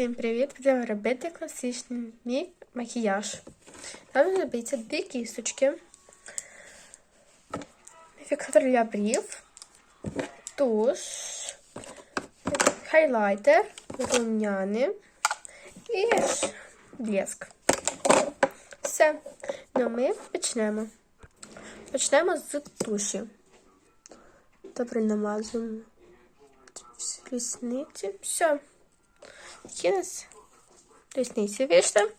Всім привіт! Будемо робити класичний мій макіяж. Нам знадобиться дві кісточки, фіксатор для брів, туш, хайлайтер, рум'яни і блеск. Все. Ну ми почнемо. Почнемо з туші. Добре намазуємо рісниці. Все. У нас вийшли.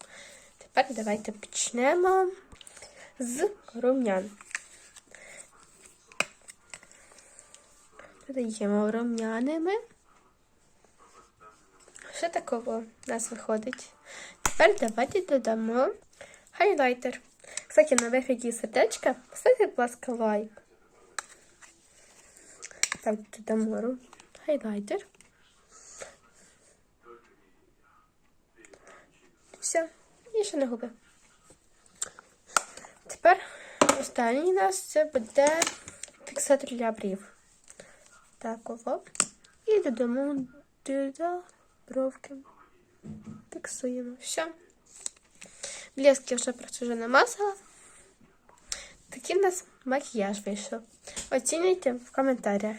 Тепер давайте почнемо з рум'ян. Додаємо рум'яними. Що такого у нас виходить? Тепер давайте додамо хайлайтер. Кстати, на вигляді сердечка поставте, будь ласка, лайк. Так, додамо хайлайтер. Все, і ще не губи. Тепер останній у нас це буде фіксатор для брів. Так, ого. І додамо до бровки. Фіксуємо. Все. Блеск вже просто вже намазала. Такий у нас макіяж вийшов. Оцінюйте в коментарях.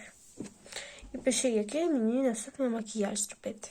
І пишіть, який мені наступний макіяж зробити.